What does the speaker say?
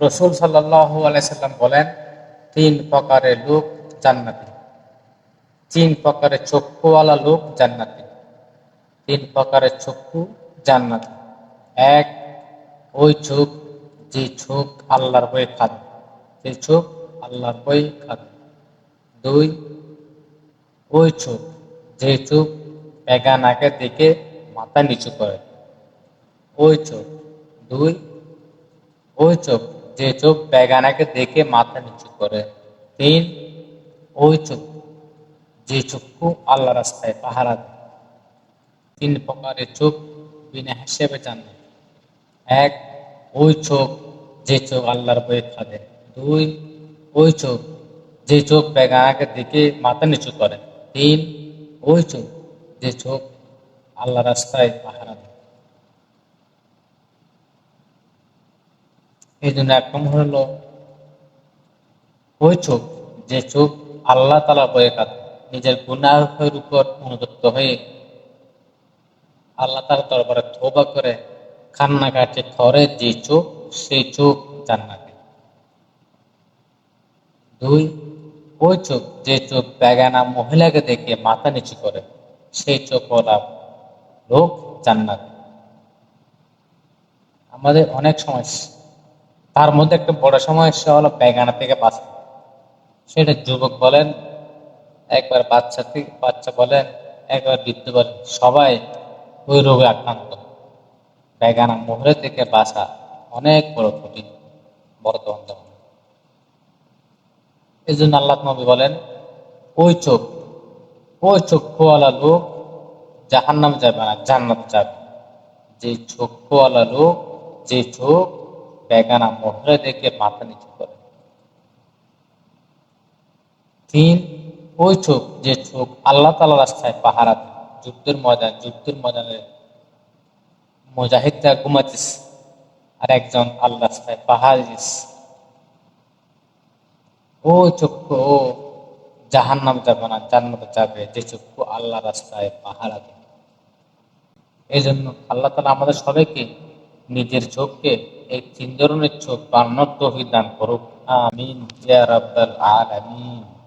রসুল সাল্লাহ আলাইসাল্লাম বলেন, তিন প্রকারের লোক জান্নাতি। তিন প্রকারের চক্ষুওয়ালা লোক জান্নাতি। তিন প্রকারের চক্ষু জান্নাতি। এক, ওই চোখ যে চোখ আল্লাহর বই খাদ যে চোখ আল্লাহর বই খাদ দুই, ওই চোখ যে চোখ বেগানাকে দেখে মাথা নিচু করে। ওই চোখ। দুই, ওই চোখ যে চোখ বেগানাকে দেখে মাথা নিচু করে তিন ওই চোখ, যে চক্ষু আল্লাহ রাস্তায় পাহারা দেয়। তিন প্রকারের চোখ বিনা হিসেবে জানে। এক, ওই চোখ যে চোখ আল্লাহর বই খাদে। দুই, ওই চোখ যে চোখ বেগানাকে দেখে মাথা নিচু করে। তিন, ওই চোখ যে চোখ আল্লাহ রাস্তায় পাহারা দেয়। এই জন্য এক নম্বর হলো, ওই চোখ, যে চোখ আল্লাহ তালা বয়ে কাঁদে নিজের গুনাহের উপর অনুযুক্ত হয়ে আল্লাহ তালা দরবারে থোবা করে, কান্নাকাটি করে যে চোখ, সেই চোখ জান্নাতে। দুই, ওই চোখ, যে চোখ বেগানা মহিলাকে দেখে মাথা নিচু করে, সেই চোখ ওলা লোক জান্নাত। আমাদের অনেক সমস্যা তার মধ্যে একটা বড় সমস্যা হলো বেগানা থেকে বাঁচা। সেটা যুবক বলেন, একবার বাচ্চা থেকে, বাচ্চা বলেন, একবার বৃদ্ধ বলেন, সবাই ওই রোগে আক্রান্ত। বেগানা মোহরে থেকে বাঁচা অনেক বড় কঠিন বর্তমান জমানা এই জন্য আল্লাহ নবী বলেন, ওই চোখ, ওই চক্ষুওয়ালা লোক জাহান নামে যাবে না, জান্নাত যাবে। যে চক্ষুওয়ালা লোক, যে চোখ বেগানা মোহরে দেখে মাথা নিচু করে। তিন, ওই চোখ যে চোখ আল্লাহ তালা রাস্তায় পাহারা যুদ্ধের ময়দান, যুদ্ধের ময়দানে মুজাহিদরা ঘুমাতিস আর একজন আল্লাহ রাস্তায় পাহাড় ও চক্ষু ও জাহান নাম যাবে না, জান্নাত যাবে যে চক্ষু আল্লাহ রাস্তায় পাহারা দেয়। এই জন্য আল্লাহ তালা আমাদের সবাইকে নিজের চোখকে এই তিন ধরনের চোখ বান্নর দান করুক। আমিন। ইয়া রাব্বাল আলামিন।